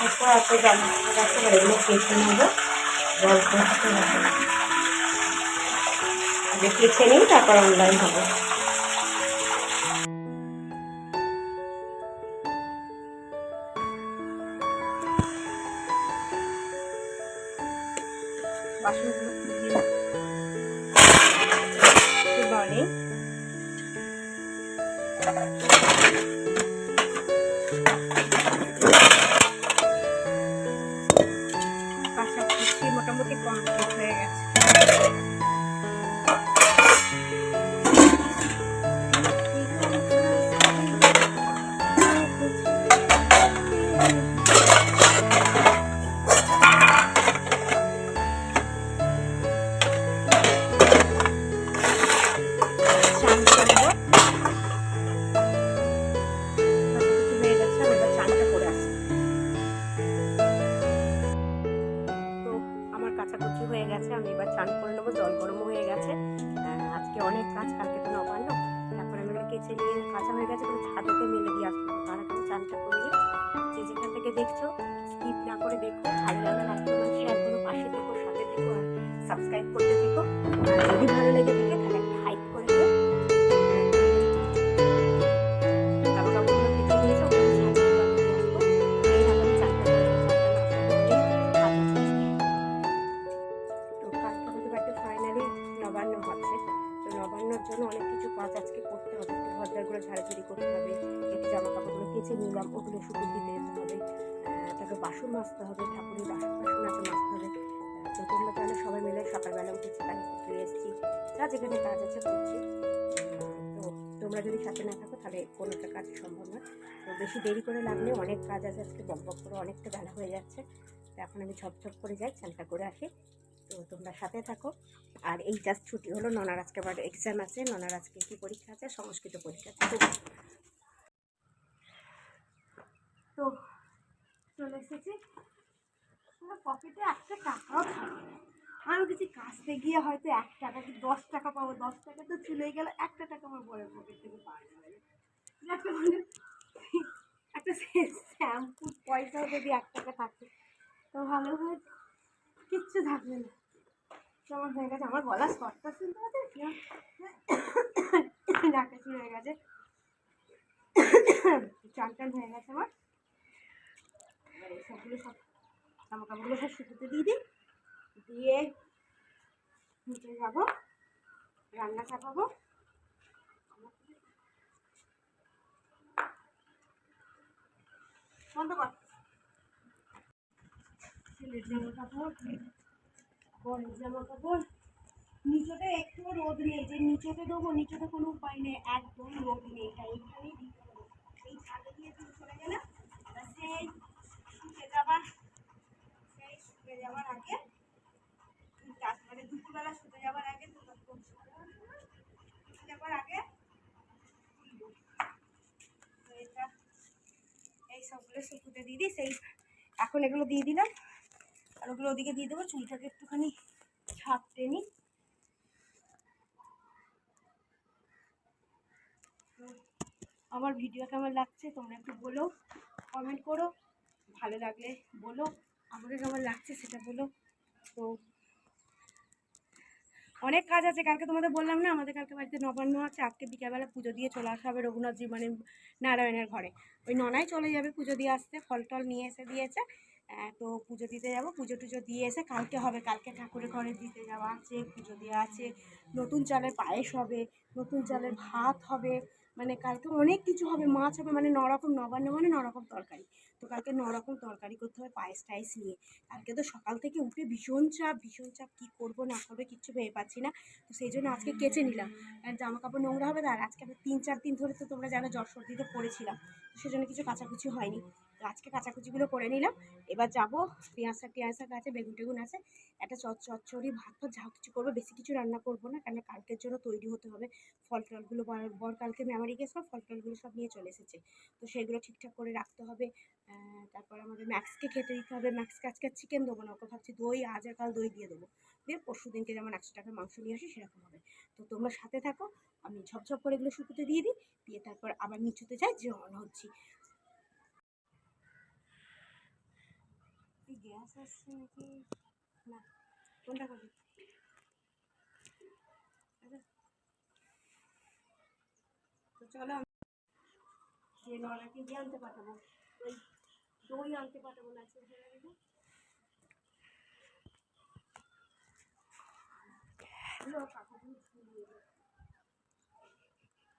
এরপর এত জল রাখতে পারে এগুলো কেটে নেব। জল করতে হবে। আগে নিই তারপর অনলাইন হবে। সকালবেলা উঠেছি কাজে চলে এসেছি। যা যেখানে কাজ আছে করছি। তো তোমরা যদি সাথে না থাকো, তাহলে কোনোটা কাজ সম্ভব না তো বেশি দেরি করে লাগলে অনেক কাজ আছে আজকে, বক বক করে অনেকটা বেলা হয়ে যাচ্ছে। তো এখন আমি ঝপঝপ করে যাই, চানটা করে আসি। তো তোমরা সাথে থাকো। আর এই জাস্ট ছুটি হলো, ননার আজকে আবার এক্সাম আছে, ননার আজকে কি পরীক্ষা আছে, সংস্কৃত পরীক্ষা আছে। তো চলে এসেছি। পকেটে একটা টাকাও থাকবে। আমি কিছু কাজতে গিয়ে হয়তো এক টাকা কি দশ টাকা পাবো, দশ টাকা তো চলেই গেল, একটা টাকা আমার বড় পকেট থেকে পাওয়া যাবে না। যাকে বলে একটা পয়সাও যদি এক টাকা থাকে, তো ভালো হয়, কিচ্ছু থাকবে না। তো আমার হয়ে গেছে? আমার গলা শর্টটা শুনতে পাচ্ছি? ডাক্তার শুরু হয়ে গেছে। চান টান হয়ে গেছে আমার। এবার এই সবগুলো সব জামা কাপড়গুলো সব শুকোতে দিয়ে দিই। দিয়ে নিচে যাব রান্না চাপাবো বন্ধ কর। জামা কাপড় জামা কাপড়। একটু রোদ নেই, যে নিচেতে দেবো, নিচেতে কোনো উপায় নেই, একদম রোদ নেই, তাই এইখানেই দিতে হবে এই ছাদে দিয়ে তুমি চলে গেলে এবার সেই শুকে যাবার সেই শুকে যাবার আগে চার মানে দুপুরবেলা শুতে যাবার আগে তোমার শুতে যাবার আগে তুলবো। তো এটা এই সবগুলো শুকুতে দিয়ে দিই, সেই এখন এগুলো দিয়ে দিলাম। আর ওগুলো ওদিকে দিয়ে দেবো, চুলটাকে একটুখানি ছাপতে নিই আমার ভিডিও কেমন লাগছে তোমরা একটু বলো কমেন্ট করো। ভালো লাগলে বলো আমাকে কেমন লাগছে সেটা বলো। তো অনেক কাজ আছে। কালকে তোমাদের বললাম না, আমাদের কালকে বাড়িতে নবান্ন আছে। আজকে বিকেলবেলা পুজো দিয়ে চলে আসা হবে রঘুনাথজি মানে নারায়ণের ঘরে। ওই ননাই চলে যাবে পুজো দিয়ে আসতে। ফল টল নিয়ে এসে দিয়েছে। তো পুজো দিতে যাব। পুজো টুজো দিয়ে এসে কালকে হবে। কালকে ঠাকুরের ঘরে দিতে যাওয়া আছে, পুজো দেওয়া আছে। নতুন চালের পায়েস হবে, নতুন চালের ভাত হবে। মানে কালকে অনেক কিছু হবে। মাছ হবে মানে নরকম নবান্ন মানে নরকম তরকারি। তো কালকে নরকম তরকারি করতে হবে, পায়েস টায়েস নিয়ে। কালকে তো সকাল থেকে উঠে ভীষণ চাপ ভীষণ চাপ, কী করব, না করবে, কিচ্ছু ভেবে পাচ্ছি না। তো সেই জন্য আজকে কেচে নিলাম। কারণ জামা কাপড় নোংরা হবে আর আজকে আমি তিন, চার দিন ধরে তো তোমরা জানো, জ্বর সর্দিতে পড়েছিলাম। তো সেজন্য কিছু কাচাকুচি হয়নি। আজকে কাচাকুচিগুলো করে নিলাম। এবার যাব পেঁয়াজ টিয়াজ আছে বেগুন টেগুন আছে। একটা চট, চচ্চড়ি ভাত ফাত যা কিছু করব, বেশি কিছু রান্না করব না কারণ কালকের জন্য তৈরি হতে হবে। ফল টলগুলো বর- কালকে মেমারি গেছিল ফল টলগুলো সব নিয়ে চলে এসেছে। তো সেগুলো ঠিকঠাক করে রাখতে হবে। তারপর আমাদের ম্যাক্সকে খেতে দিতে হবে। ম্যাক্সকে আজকে চিকেন দেবো না, ওকে ভাবছি দই, আজ আর কাল দই দিয়ে দেবো। দিয়ে পরশু দিনকে যেমন একশো টাকার মাংস নিয়ে আসি, সেরকম হবে। তো তোমরা সাথে থাকো, আমি ঝপঝপ করে এগুলো শুকোতে দিয়ে দিই, দিয়ে তারপর আবার নিচুতে যাই, যে অন হচ্ছি। গ্যাস আসছে নাকি না কোনটা আচ্ছা। তো চলো যে নলাকে গিয়ে আনতে পাঠাবো ওই দই আনতে পাঠাবো না আজকে।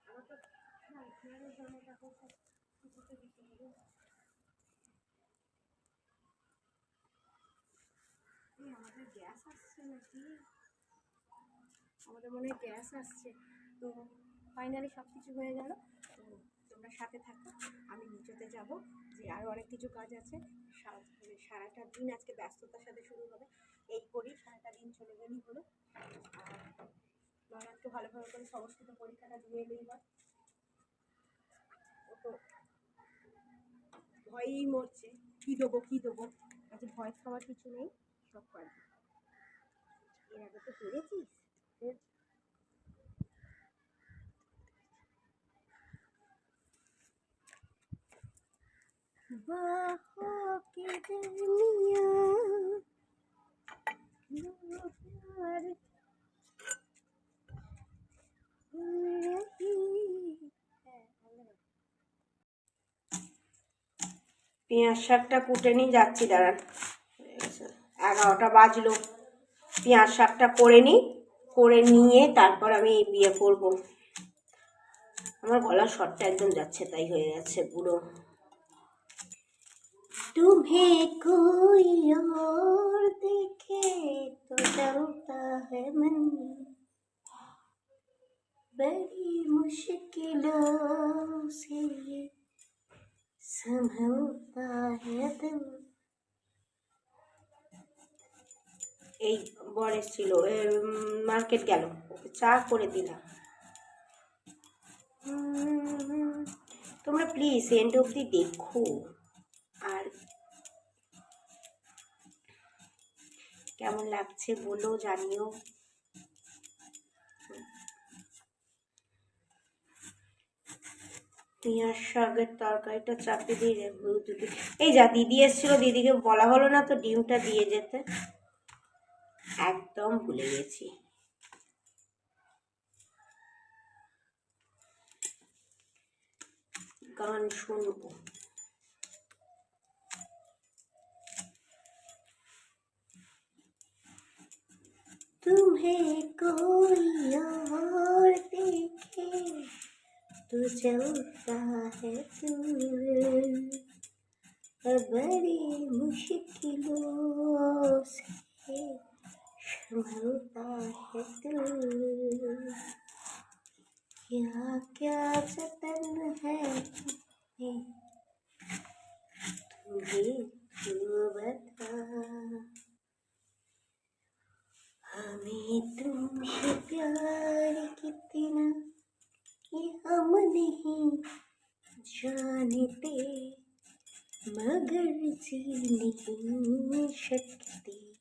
আমার তো জামা কাপড় দিতে হবে এই আমাদের গ্যাস আসছে নাকি? আমাদের মনে হয় গ্যাস আসছে। তো ফাইনালি সব কিছু হয়ে গেল। তো তোমরা সাথে থাকো। আমি নিচেতে যাব, যে আরও অনেক কিছু কাজ আছে। মানে সারাটা দিন আজকে ব্যস্ততার সাথে শুরু হবে। এই করি, সারাটা দিন চলে গেলেই হলো। আর নয়নাথকে ভালোভাবে করে সংস্কৃত পরীক্ষাটা দিয়ে এলেই হয় ও তো ভয়েই মরছে। কী দেবো কী দেবো? আচ্ছা ভয় খাওয়ার কিছু নেই, সব পারবি। এর আগে তো পেরেছিস পেঁয়াজ শাকটা কুটে নিয়ে যাচ্ছি দাঁড়ান। এগারোটা বাজলো। পেঁয়াজ শাকটা করে নিই করে নিয়ে তারপর আমি বিয়ে করব আমার গলার শটটা একদম যাচ্ছে তাই হয়ে যাচ্ছে পুরো तुम्हें कोई और देखे तो डरता है मन बड़ी मुश्किलों से ये संभलता है दिल এই বর এসছিল মার্কেট গেল, ওকে চা করে দিলাম। তোমরা প্লিজ এন্ড অবধি দেখো। আর কেমন লাগছে বলো জানিও। পেঁয়াজ শাকের তরকারিটা চাপে দিয়ে দুটো এই যা দিদি এসেছিল, দিদিকে বলা হলো না তো ডিমটা দিয়ে যেতে। একদম ভুলে গেছি গান শুনবো तुम्हें कोई और देखे तो चलता है दिल बड़ी मुश्किलों से संभलता है दिल। क्या क्या जतन है तुम्हें तो बता? हमें तुमसे प्यार कितना ये हम नहीं जानते, मगर जी नहीं सकते।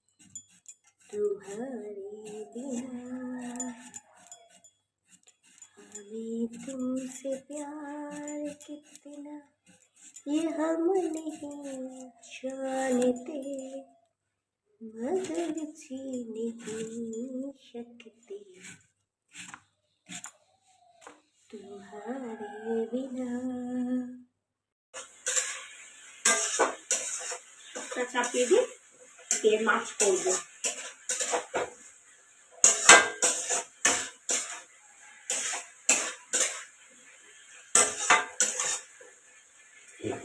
तुम्हारे बिना हमें तुमसे प्यार कितना ये हम नहीं जानते मगर जी नहीं सकते तुम्हारे बिना চাপিয়ে দিই দিয়ে মাছ করবো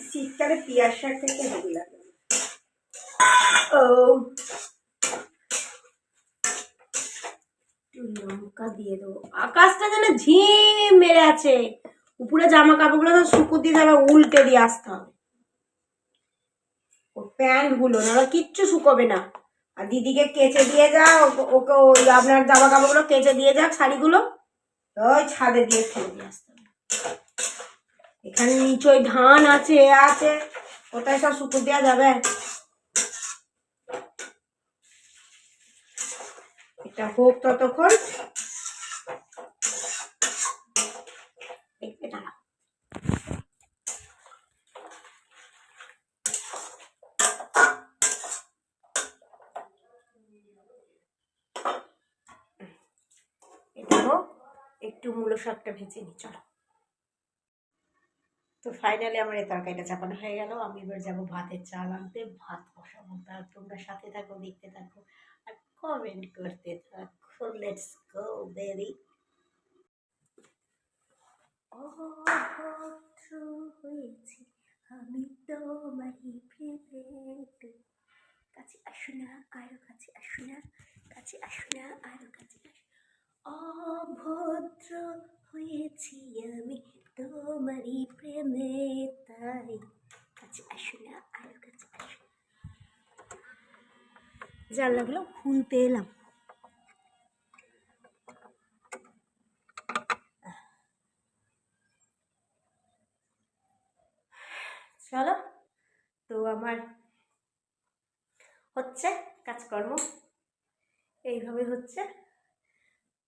শীতকালে পিয়াজ শাক খেতে লঙ্কা দিয়ে দেবো। আকাশটা যেন ঝিম মেরে আছে। উপরে জামা কাপড়গুলো তো শুকু দিয়ে যাবে উল্টে দিয়ে আসতে হবে। ও প্যান্টগুলো না কিচ্ছু শুকোবে না। আর দিদিকে কেচে দিয়ে যা ওকে- ওই আপনার জামা কাপড়গুলো কেচে দিয়ে যাক শাড়িগুলো। ওই ছাদে দিয়ে ফেলে দিয়ে আসতে এখানে নিচয় ধান আছে এ আছে কোথায় সব শুকু দেওয়া যাবে? এটা হোক ততক্ষণ। এই, এটা একটু মূলো শাকটা ভেজে নিই, চলো। তো ফাইনালি আমার এই তরকারিটা চাপানো হয়ে গেল। আমি এবার যাব ভাতের চাল আনতে। ভাত বসাবো। তার তোমরা সাথে থাকো, দেখতে থাকো আর কমেন্ট করতে থাকো। লেটস গো বেবি হয়েছি। আমি তোমারই প্রেমেতে কাছে আসো না আরও কাছে আসো না কাছে আসো না আরও কাছে আসো অভদ্র হয়েছি আমি তোমারই প্রেমে তাই কাছে আসো না আরও কাছে আসো জানলাগুলো খুলতে এলাম। চলো, তো আমার হচ্ছে কাজকর্ম। এইভাবে হচ্ছে।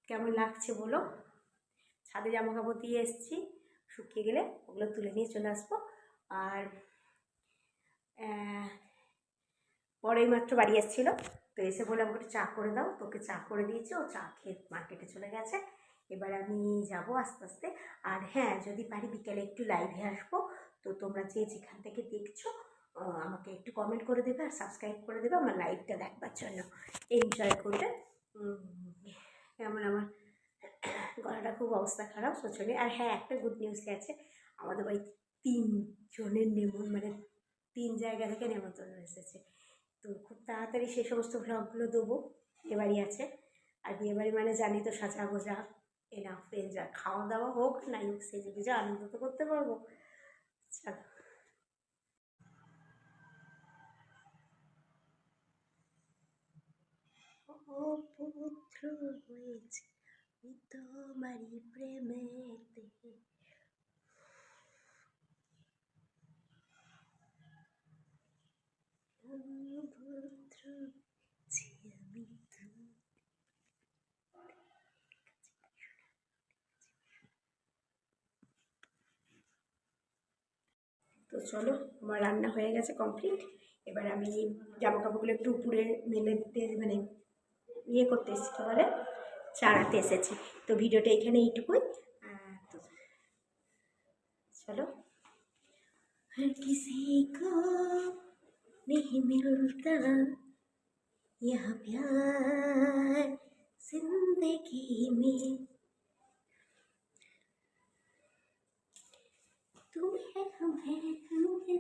কেমন লাগছে বলো? ছাদে জামা কাপড় দিয়ে এসেছি, শুকিয়ে গেলে ওগুলো তুলে নিয়ে চলে আসব। আর পরেই মাত্র বাড়ি এসেছিল তো এসে বলে আমাকে চা করে দাও। তোকে চা করে দিয়েছে, ও চা খেয়ে মার্কেটে চলে গেছে। এবার আমি যাব আস্তে আস্তে। আর হ্যাঁ যদি পারি বিকেলে একটু লাইভে আসব। তো তোমরা যে যেখান থেকে দেখছ আমাকে একটু কমেন্ট করে দেবে আর সাবস্ক্রাইব করে দেবে। আমার লাইভটা দেখবার জন্য। এনজয় করবে। কেমন আমার গলাটা খুব অবস্থা খারাপ শোচনীয় আর হ্যাঁ একটা গুড নিউজ গেছে আমাদের বাড়ি তিনজনের নেমন মানে তিন জায়গা থেকে নেমন্তন্ন এসেছে। তো খুব তাড়াতাড়ি সেই সমস্ত ভ্লগগুলো দেবো। বিয়েবাড়ি আছে। আর বিয়েবাড়ি মানে জানি তো সাজা গোজা এনাফ এনজয় খাওয়া দাওয়া হোক নাই হোক সেজে গুজে আনন্দ তো করতে পারব। চলো। অপুত্র হয়েছে তোমারই প্রেমেতে অপুত্র হয়েছি আমি তো চলো, আমার রান্না হয়ে গেছে কমপ্লিট এবার আমি জামা কাপড়গুলো একটু উপরে মেলে দিতে মানে ইয়ে করতে এসেছি বলে? চাড়াতে এসেছি। তো ভিডিওটা এখানে এইটুকুই। তো চলো। হ্যাঁ, হর কিসি नहीं मिलता यह प्यार ज़िंदगी में। तुम है हम है हम है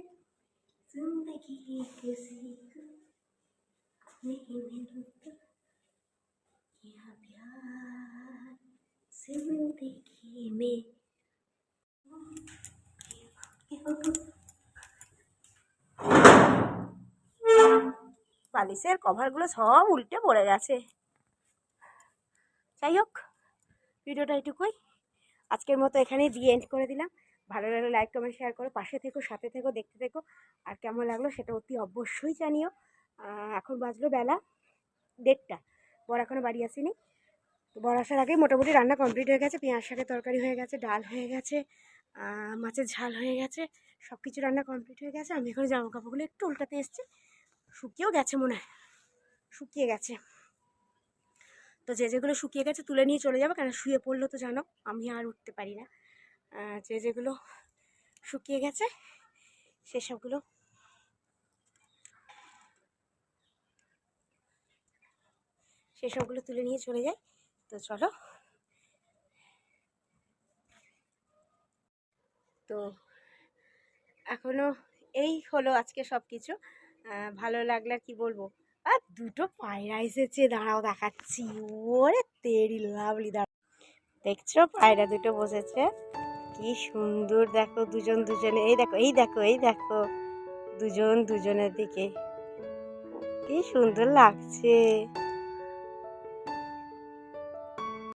ज़िंदगी किसी को नहीं मिलता यह प्यार ज़िंदगी में। বালিশের কভারগুলো সব উল্টে পড়ে গেছে। যাই হোক, ভিডিওটা এটুকুই। আজকের মতো এখানেই দিয়ে এন্ড করে দিলাম। ভালো লাগলে লাইক কমেন্ট শেয়ার করো। পাশে থেকো, সাথে থেকো, দেখতে থেকো। আর কেমন লাগল সেটা অতি অবশ্যই জানিও। এখন বাজলো বেলা দেড়টা। বড় এখনও বাড়ি আসেনি। বর আসার আগে মোটামুটি রান্না কমপ্লিট হয়ে গেছে। পেঁয়াজ শাকের তরকারি হয়ে গেছে, ডাল হয়ে গেছে মাছের ঝাল হয়ে গেছে সব কিছু রান্না কমপ্লিট হয়ে গেছে। আমি এখন জামা কাপড়গুলো একটু উল্টাতে এসেছি। শুকিয়েও গেছে মনে হয়। শুকিয়ে গেছে। তো যে যেগুলো শুকিয়ে গেছে তুলে নিয়ে চলে যাব কেন শুয়ে পড়ল তো জানো, আমি আর উঠতে পারি না। যে যেগুলো শুকিয়ে গেছে সেসবগুলো সেসবগুলো তুলে নিয়ে চলে যাই। তো চলো। তো এখনও এই হলো আজকে সব কিছু ভালো লাগলে কি বলব? আর দুটো পায়রা এসেছে দাঁড়াও দেখাচ্ছি। ওরে তেরি লাভলি দাঁড়াও। দেখছ? পায়রা দুটো বসেছে। কি সুন্দর দেখো দুজন দুজনে। এই দেখো এই দেখো এই দেখো। দুজন দুজনের দিকে। কি সুন্দর লাগছে।